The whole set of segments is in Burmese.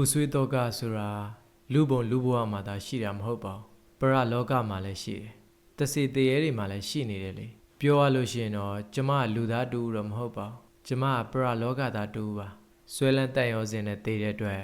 ပူဆွေးတော့ကဆိုတာလူပုံလူဘဝမှာသာရှိတာမဟုတ်ပါဘူးပရလောကမှာလည်းရှိတယ်တစေတရေတွေမှာလည်းရှိနေတယ်လေပြောရလို့ရှိရင်တော့ကျမကလူသားတူတော့မဟုတ်ပါဘူးကျမကပရလောကသားတူပါဆွဲလန်းတန်ရောစင်နဲ့တည်တဲ့အတွက်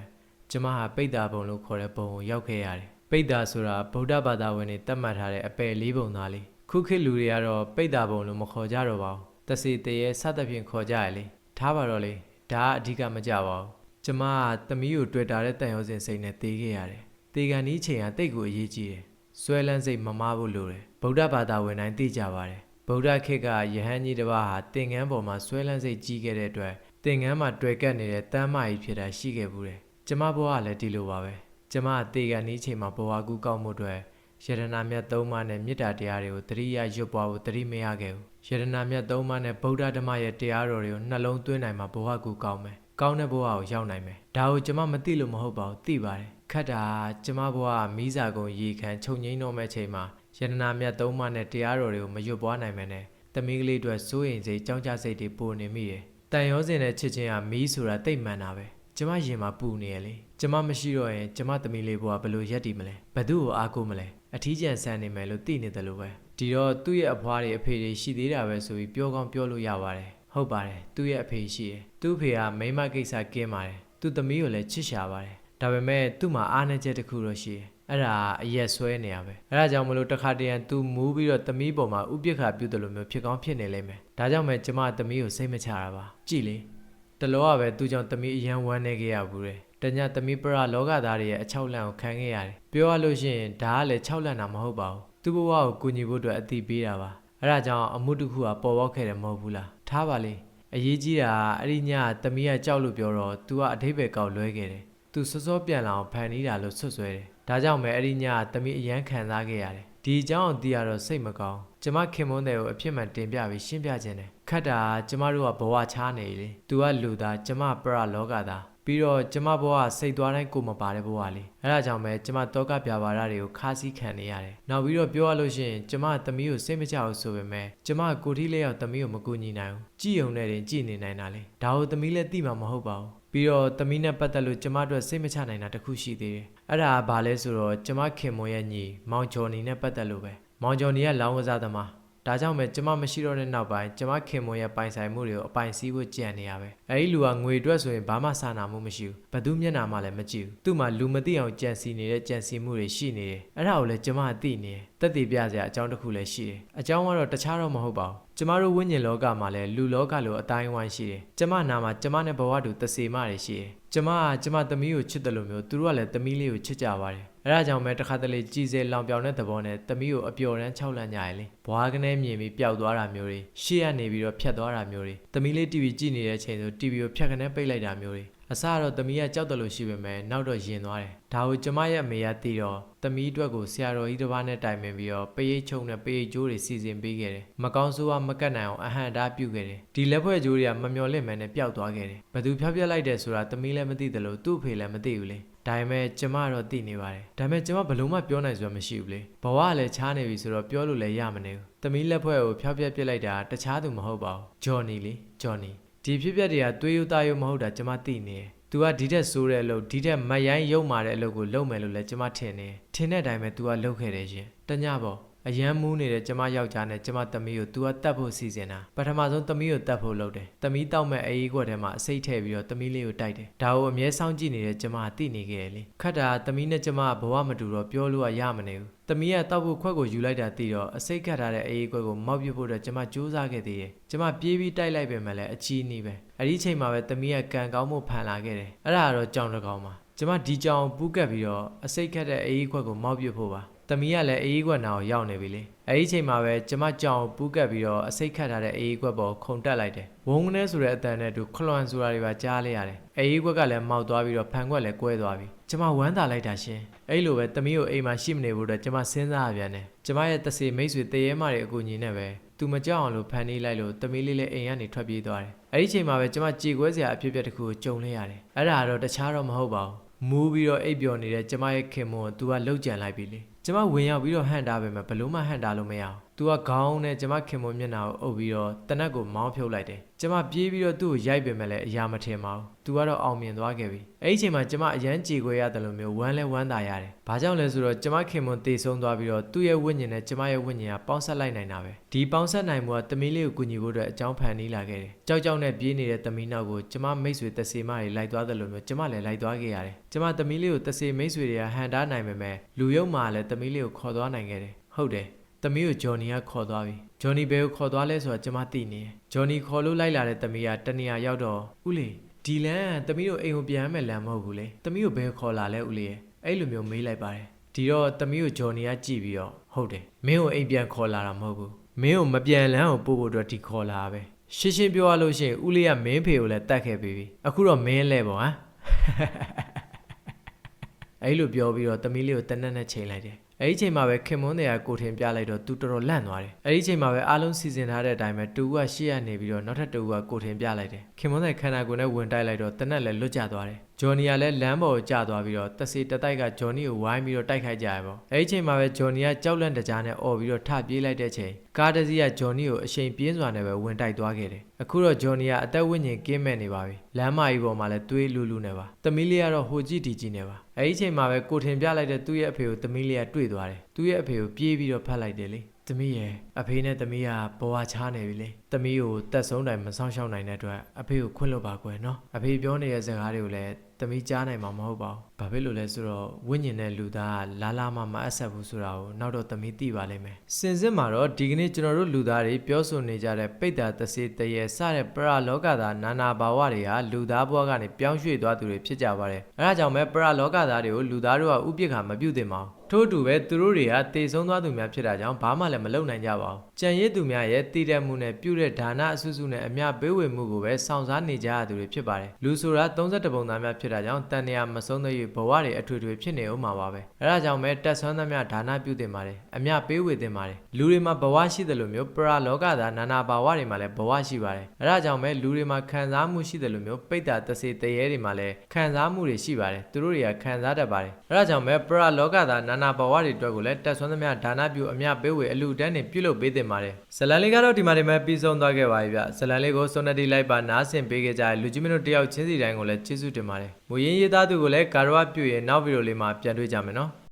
ကျမဟာပိတ္တာဘုံလို့ခေါ်တဲ့ဘုံကိုရောက်ခဲ့ရတယ်ပိတ္တာဆိုတာဗုဒ္ဓဘာသာဝင်တွေတတ်မှတ်ထားတဲ့အပယ်လေးပုံသားလေးခုခေတ်လူတွေကတော့ပိတ္တာဘုံလို့မခေါ်ကြတော့ပါဘူးတစေတရေစသဖြင့်ခေါ်ကြရလေထားပါတော့လေဒါကအဓိကမကြပါဘူး ကျမကသမီးကိုတွေ့တာတဲ့တန်ရောစင်စိတ်နဲ့တေးခဲ့ရတယ်။တေကန်ဒီချိန်ကတိတ်ကိုအရေးကြီးတယ်။ဆွဲလန်းစိတ်မမားဖို့လိုတယ်။ဗုဒ္ဓဘာသာဝင်တိုင်းသိကြပါတယ်။ဗုဒ္ဓခေတ်ကယဟန်ကြီးတစ်ပါးဟာတင်ငန်းပေါ်မှာဆွဲလန်းစိတ်ကြီးခဲ့တဲ့အတွက်တင်ငန်းမှာတွေ့ကပ်နေတဲ့တမ်းမကြီးဖြစ်တာရှိခဲ့ဘူးတယ်။ကျမဘဝကလည်းဒီလိုပါပဲ။ကျမကတေကန်ဒီချိန်မှာဘဝကူကောက်မှုအတွက်ယရနာမြတ်သုံးပါးနဲ့မေတ္တာတရားတွေကိုတတိယရွတ်ပွားဖို့တတိမရခဲ့ဘူး။ယရနာမြတ်သုံးပါးနဲ့ဗုဒ္ဓဓမ္မရဲ့တရားတော်တွေကိုနှလုံးသွင်းနိုင်မှာဘဝကူကောက်မယ်။ ကောင်းတဲ့ဘဝကိုရောက်နိုင်မယ်။ဒါကိုကျမမသိလို့မဟုတ်ပါဘူးသိပါတယ်။ခက်တာကျမဘဝကမိစာကုံရေခံချုပ်ငိမ့်တော့မဲ့ချိန်မှာယရနာမြတ်သုံးပါးနဲ့တရားတော်တွေကိုမရွတ်ပွားနိုင်မယ်နဲ့တမီးကလေးအတွက်စိုးရိမ်စိတ်ကြောင်းကြစိတ်တွေပိုနေမိတယ်။တန်ရောစင်တဲ့ချစ်ချင်းကမီးဆိုတာတိတ်မှန်တာပဲ။ကျမရင်မှာပူနေရလေ။ကျမမရှိတော့ရင်ကျမသမီးလေးဘဝဘယ်လိုရက်တည်မလဲ။ဘသူ့ကိုအားကိုးမလဲ။အထီးကျန်ဆန်နေမယ်လို့သိနေတယ်လို့ပဲ။ဒီတော့သူ့ရဲ့အဖွားတွေအဖေတွေရှိသေးတာပဲဆိုပြီးပြောကောင်းပြောလို့ရပါတယ်။ ဟုတ်ပါတယ်။သူ့ရဲ့အဖေရှိတယ်။သူ့အဖေကမိန်းမကိစ္စကင်းပါတယ်။သူ့သမီးကိုလည်းချစ်ရှာပါတယ်။ဒါပေမဲ့သူ့မှာအားနည်းချက်တစ်ခုတော့ရှိတယ်။အဲ့ဒါအရက်ဆွဲနေရပဲအဲ့ဒါကြောင့်မလို့တစ်ခါတရံ तू မူးပြီးတော့သမီးပေါ်မှာဥပိ္ပခါပြုတ်တယ်လို့မျိုးဖြစ်ကောင်းဖြစ်နေလိမ့်မယ်ဒါကြောင့်ပဲကျမသမီးကိုစိတ်မချတာပါကြည်လေတလောကပဲသူကြောင့်သမီးအရန်ဝမ်းနေခဲ့ရဘူးတဲ့တညသမီးပရလောကသားတွေရဲ့အချောက်လန့်ကိုခံခဲ့ရတယ်ပြောရလို့ရှိရင်ဒါကလည်းချောက်လန့်တာမဟုတ်ပါဘူးသူ့ဘဝကိုကူညီဖို့အတွက်အတိပေးတာပါအဲ့ဒါကြောင့်အမှုတစ်ခုကပေါ်ပေါက်ခဲ့တယ်မဟုတ်ဘူးလား ထားပါလေအရေးကြီးတာကအဲ့ဒီညကသမီးကကြောက်လို့ပြောတော့ तू ကအထိပ္ပယ်ကောက်လွဲခဲ့တယ်သူစောစောပြန်လာအောင်ဖန်နီးတာလို့ဆွတ်ဆွဲတယ်။ဒါကြောင့်ပဲအဲ့ဒီညကသမီးအရန်ခံစားခဲ့ရတယ်။ဒီအကြောင်းကိုသိရတော့စိတ်မကောင်း။ကျမခင်မွန်းတဲ့ကိုအဖြစ်မှန်တင်ပြပြီးရှင်းပြခြင်းတယ်။ခတ်တာကကျမတို့ကဘဝချားနေလေ။ तू ကလူသားကျမပရလောကသား ပြီးတော့ကျမဘဝစိတ်သွားတိုင်းကိုမပါတဲ့ဘဝလေးအဲဒါကြောင့်ပဲကျမတောကပြပါရတွေကိုခါးစည်းခံနေရတယ်။နောက်ပြီးတော့ပြောရလို့ရှိရင်ကျမသမီးကိုစိတ်မချဘူးဆိုပေမဲ့ကျမကိုထီးလေးရောက်သမီးကိုမကူညီနိုင်ဘူး။ကြည်ုံနဲ့တင်ကြည်နေနိုင်တာလေ။ဒါကိုသမီးလည်းသိမှာမဟုတ်ပါဘူး။ပြီးတော့သမီးနဲ့ပတ်သက်လို့ကျမတို့စိတ်မချနိုင်တာတခုရှိသေးတယ်။အဲ့ဒါကဘာလဲဆိုတော့ကျမခင်မွန်ရဲ့ညီမောင်ကျော်နီနဲ့ပတ်သက်လို့ပဲ။မောင်ကျော်နီကလောင်းကစားသမား ဒါကြောင့်ပဲကျမမရှိတော့တဲ့နောက်ပိုင်းကျမခင်မွန်ရဲ့ပိုင်ဆိုင်မှုတွေကိုအပိုင်စည်းဖို့ကြံနေရပဲအဲဒီလူကငွေအတွက်ဆိုရင်ဘာမှစာနာမှုမရှိဘူးဘသူမျက်နာမှလည်းမကြည့်ဘူးသူ့မှာလူမသိအောင်ကြံစီနေတဲ့ကြံစီမှုတွေရှိနေတယ်အဲ့ဒါကိုလည်းကျမသိနေတယ်တက်တည်ပြစရာအကြောင်းတစ်ခုလည်းရှိတယ်အကြောင်းကတော့တခြားတော့မဟုတ်ပါဘူးကျမတို့ဝိညာဉ်လောကမှာလည်းလူလောကလိုအတိုင်းဝိုင်းရှိတယ်ကျမနာမှာကျမနဲ့ဘဝတူတစေမတွေရှိတယ် ကျမကကျမသမီးကိုချစ်တယ်လို့မျိုးသူတို့ကလည်းသမီးလေးကိုချစ်ကြပါတယ်အဲဒါကြောင့်ပဲတစ်ခါတလေကြည်စဲလောင်ပြောင်တဲ့သဘောနဲ့သမီးကိုအပျော်တန်းခြောက်လန့်ကြရလေဘွားကနေမြင်ပြီးပျောက်သွားတာမျိုးတွေရှေ့ကနေပြီးတော့ဖြတ်သွားတာမျိုးတွေသမီးလေး TV ကြည့်နေတဲ့အချိန်ဆို TV ကိုဖြတ်ကနေပိတ်လိုက်တာမျိုးတွေအစတော့သမီးကကြောက်တယ်လို့ရှိပေမဲ့နောက်တော့ယဉ်သွားတယ်ဒါကိုကျမရဲ့အမေကသိတော့သမီးအတွက်ကိုဆရာတော်ကြီးတစ်ပါးနဲ့တိုင်ပင်ပြီးတော့ပရိတ်ချုံနဲ့ပရိတ်ကျိုးတွေစီစဉ်ပေးခဲ့တယ်မကောင်းဆိုးကမကတ်နိုင်အောင်အဟံတားပြုခဲ့တယ်ဒီလက်ဖွဲ့ကျိုးတွေကမမျော်လင့်မဲနဲ့ပျောက်သွားခဲ့တယ်ဘသူဖျောက်ပြက်လိုက်တယ်ဆိုတာသမီးလည်းမသိတယ်လို့သူ့အဖေလည်းမသိဘူးလေဒါပေမဲ့ကျမတော့သိနေပါတယ်ဒါပေမဲ့ကျမဘယ်လို့မှပြောနိုင်စွမ်းမရှိဘူးလေဘဝကလည်းချားနေပြီဆိုတော့ပြောလို့လည်းရမနေဘူးသမီးလက်ဖွဲ့ကိုဖျောက်ပြက်ပစ်လိုက်တာတခြားသူမဟုတ်ပါဘူးဂျော်နီလေဂျော်နီ ဒီဖြစ်ပျက်တွေကသွေးယူသားယူမဟုတ်တာကျမသိနေတယ်။ तू ကဒီတက်ဆိုးတဲ့အလုပ်ဒီတက်မရိုင်းရုံမာတဲ့အလုပ်ကိုလုပ်မယ်လို့လည်းကျမထင်တယ်။ထင်တဲ့အတိုင်းပဲ तू ကလုပ်ခဲ့တယ်ရှင်။တညပေါ့ အရန်မူးနေတဲ့ကျမယောက်ျားနဲ့ကျမသမီးကို तू ကတတ်ဖို့စီစဉ်တာပထမဆုံးသမီးကိုတတ်ဖို့လုပ်တယ်။သမီးတောက်မဲ့အေးခွက်ထဲမှာအစိတ်ထည့်ပြီးတော့သမီးလေးကိုတိုက်တယ်။ဒါကိုအမြဲစောင့်ကြည့်နေတဲ့ကျမကသိနေခဲ့တယ်လေ။ခတ်တာသမီးနဲ့ကျမကဘဝမတူတော့ပြောလို့ကရမနေဘူး။သမီးကတောက်ဖို့ခွက်ကိုယူလိုက်တာသိတော့အစိတ်ခတ်ထားတဲ့အေးခွက်ကိုမောက်ပြဖို့အတွက်ကျမစူးစမ်းခဲ့သေးတယ်။ကျမပြေးပြီးတိုက်လိုက်ပေမဲ့လည်းအချီးနှီးပဲ။အဲ့ဒီချိန်မှာပဲသမီးကကံကောင်းမှုဖန်လာခဲ့တယ်။အဲ့ဒါကတော့ကြောင်တကောင်ပါ။ကျမဒီကြောင်ပူးကပ်ပြီးတော့အစိတ်ခတ်တဲ့အေးခွက်ကိုမောက်ပြဖို့ပါ။ သမီးကလည်းအေးခွက်နာကိုရောက်နေပြီလေအဲ့ဒီချိန်မှာပဲကျမကြောင်ပူးကပ်ပြီးတော့အစိတ်ခတ်ထားတဲ့အေးခွက်ပေါ်ခုန်တက်လိုက်တယ်ဝုန်းကနေဆိုတဲ့အတန်နဲ့တူခလွန်ဆိုတာတွေပါကြားလိုက်ရတယ်အေးခွက်ကလည်းမောက်သွားပြီးတော့ဖန်ခွက်လည်းကွဲသွားပြီကျမဝမ်းသာလိုက်တာရှင်အဲ့လိုပဲသမီးကိုအိမ်မှာရှိမနေဘူးတော့ကျမစဉ်းစားရပြန်တယ်ကျမရဲ့တစေမိတ်ဆွေတရေမတွေအကူညီနဲ့ပဲသူမကြောက်အောင်လို့ဖန်နေလိုက်လို့သမီးလေးလည်းအိမ်ကနေထွက်ပြေးသွားတယ်အဲ့ဒီချိန်မှာပဲကျမကြေကွဲစရာအဖြစ်အပျက်တစ်ခုကိုကြုံလိုက်ရတယ်အဲ့ဒါကတော့တခြားတော့မဟုတ်ပါဘူး မူးပြီးတော့အိပ်ပျော်နေတဲ့ကျမရဲ့ခင်မွန်ကို तू ကလှုပ်ကြံလိုက်ပြီလေကျမဝင်ရောက်ပြီးတော့ဟန်တာပဲမဘလို့မှဟန်တာလို့မရအောင်။ तू ကခေါင်းနဲ့ ကျမခင်မွန်မျက်နှာကိုအုပ်ပြီးတော့တနက်ကိုမောင်းဖြုတ်လိုက်တယ်။ကျမပြေးပြီးတော့ သူ့ကိုရိုက်ပင်မဲ့လည်း အရာမထင်ပါဘူး။ तू ကတော့ အောင်မြင်သွားခဲ့ပြီ။အဲ့ဒီအချိန်မှာ ကျမအရန်ကြေခွဲရတယ်လို့မျိုး ဝမ်းလဲဝမ်းသာရတယ်။ဘာကြောင့်လဲဆိုတော့ ကျမခင်မွန်တေဆုံးသွားပြီးတော့ သူ့ရဲ့ဝိညာဉ်နဲ့ ကျမရဲ့ဝိညာဉ်က ပေါင်းဆက်လိုက်နိုင်တာပဲ။ဒီပေါင်းဆက်နိုင်မှုကတမီးလေးကိုကူညီဖို့အတွက် အကြောင်းဖန်တီးလာခဲ့တယ်။ကြောက်ကြောက်နဲ့ပြေးနေတဲ့တမီးနောက်ကို ကျမမိတ်ဆွေတဆေမတွေလိုက်သွားတယ်လို့မျိုး ကျမလည်းလိုက်သွားခဲ့ရတယ်။ကျမတမီးလေးကိုတဆေမိတ်ဆွေတွေက ဟန်တားနိုင်ပေမဲ့ လူယုံမှလည်းတမီးလေးကိုခေါ်သွားနိုင်ခဲ့တယ်။ဟုတ်တယ်။ သမီးကိုဂျော်နီကခေါ်သွားပြီဂျော်နီဘယ်ကိုခေါ်သွားလဲဆိုတာကျွန်မသိနေတယ်ဂျော်နီခေါ်လို့လိုက်လာတဲ့သမီးကတနေရာရောက်တော့ဦးလေးဒီလန်သမီးတို့အိမ်ကိုပြန်ရမယ်လမ်းမဟုတ်ဘူးလေသမီးကိုဘယ်ခေါ်လာလဲဦးလေးရဲ့အဲ့လိုမျိုးမေးလိုက်ပါတယ်ဒီတော့သမီးကိုဂျော်နီကကြည့်ပြီးတော့ဟုတ်တယ်မင်းကိုအိမ်ပြန်ခေါ်လာတာမဟုတ်ဘူးမင်းကိုမပြန်လမ်းကိုပို့ဖို့အတွက်ဒီခေါ်လာတာပဲရှင်းရှင်းပြောရလို့ရှိရင်ဦးလေးကမင်းဖေကိုလည်းတတ်ခဲ့ပြီးပြီအခုတော့မင်းလဲပေါ့ဟမ်အဲ့လိုပြောပြီးတော့တမီးလေးကိုတနက်နဲ့ချိန်လိုက်တယ် အဲ့ဒီချိန်မှာပဲခင်မွန်းတွေကကိုထင်ပြလိုက်တော့သူတော်တော်လန့်သွားတယ်အဲ့ဒီချိန်မှာပဲအားလုံးစီစဉ်ထားတဲ့အတိုင်းပဲတူကရှေ့ရနေပြီးတော့နောက်ထပ်တူကကိုထင်ပြလိုက်တယ်ခင်မွန်းတွေခန္ဓာကိုယ်နဲ့ဝင်တိုက်လိုက်တော့တနက်လည်းလွတ်ကျသွားတယ်ဂျော်နီကလည်းလမ်းပေါ်ကိုကျသွားပြီးတော့တစီတတိုက်ကဂျော်နီကိုဝိုင်းပြီးတော့တိုက်ခိုက်ကြရပေါ့အဲ့ဒီချိန်မှာပဲဂျော်နီကကြောက်လန့်တကြားနဲ့អော်ပြီးတော့ထပြေးလိုက်တဲ့ချိန်ကားတစ်စီးကဂျော်နီကိုအချိန်ပြင်းစွာနဲ့ပဲဝင်တိုက်သွားခဲ့တယ်အခုတော့ဂျော်နီကအသက်ဝိညာဉ်ကင်းမဲ့နေပါပြီလမ်းမကြီးပေါ်မှာလည်းသွေးလူလူနေပါတမီးလေးကတော့ဟိုကြည့်ဒီကြည့်နေပါ အဲ့ဒီချိန်မှာပဲကိုထင်ပြလိုက်တဲ့သူ့ရဲ့အဖေကိုတမီးလေးကတွေ့သွားတယ်သူ့ရဲ့အဖေကိုပြေးပြီးတော့ဖတ်လိုက်တယ်လေ သမီးရဲ့အဖေနဲ့သမီးကဘဝချားနေပြီလေသမီးကိုတက်ဆုံးတိုင်မဆောင်ရှောက်နိုင်တဲ့အတွက်အဖေကိုခွင့်လွတ်ပါကွယ်နော်အဖေပြောနေတဲ့စကားတွေကိုလည်းသမီးကြားနိုင်မှာမဟုတ်ပါဘူးဘာဖြစ်လို့လဲဆိုတော့ဝိညာဉ်နဲ့လူသားကလာလာမှမအပ်ဆက်ဘူးဆိုတာကိုနောက်တော့သမီးသိပါလိမ့်မယ်စင်စစ်မှာတော့ဒီကနေ့ကျွန်တော်တို့လူသားတွေပြောဆိုနေကြတဲ့ပိတ္တာတစေတရေစတဲ့ပရလောကသားနာနာဘာဝတွေဟာလူသားဘဝကနေပြောင်းရွှေ့သွားသူတွေဖြစ်ကြပါတယ်အဲဒါကြောင့်ပဲပရလောကသားတွေကိုလူသားတို့ကဥပိ္ပခါမပြုတ်သင့်ပါဘူးထို့အတူပဲသူတို့တွေကတေဆုံးသွားသူများဖြစ်တာကြောင့်ဘာမှလည်းမလုပ်နိုင်ကြပါဘူး။ကြံရည်သူများရဲ့တည်တဲ့မှုနဲ့ပြုတဲ့ဒါနအဆုစုနဲ့အမျှပေးဝေမှုကိုပဲစောင့်စားနေကြရသူတွေဖြစ်ပါတယ်။လူဆိုတာ32ပုံသားများဖြစ်တာကြောင့်တန်တရာမဆုံးသေး၍ဘဝတွေအထွေထွေဖြစ်နေဦးမှာပါပဲ။အဲဒါကြောင့်ပဲတက်ဆွမ်းသမျှဒါနပြုတင်ပါတယ်။အမျှပေးဝေတင်ပါတယ်။လူတွေမှာဘဝရှိတယ်လို့မျိုးပရလောကသားနာနာဘာဝတွေမှာလည်းဘဝရှိပါတယ်။အဲဒါကြောင့်ပဲလူတွေမှာခံစားမှုရှိတယ်လို့မျိုးပိတ္တာတစေတရေတွေမှာလည်းခံစားမှုတွေရှိပါတယ်။သူတို့တွေကခံစားတတ်ပါတယ်။အဲဒါကြောင့်ပဲပရလောကသားနာနာဘာဝတွေအတွက်ကိုလည်းတက်ဆွမ်းသမျှဒါနပြုအမျှပေးဝေအလူတန်းတွေပြုလုပ်ပေးတင်ပါတယ်။ဇလန်လေးကတော့ဒီမှာဒီမှာပြီးဆုံးသွားခဲ့ပါပြီဗျ။ဇလန်လေးကိုစွန်နတီလိုက်ပါနားဆင်ပေးခဲ့ကြတဲ့လူကြီးမင်းတို့တယောက်ချင်းစီတိုင်းကိုလည်းကျေးဇူးတင်ပါတယ်။မူရင်းရေးသားသူကိုလည်းကာရဝပြုရင်နောက်ဗီဒီယိုလေးမှာပြန်တွေ့ကြမယ်နော်။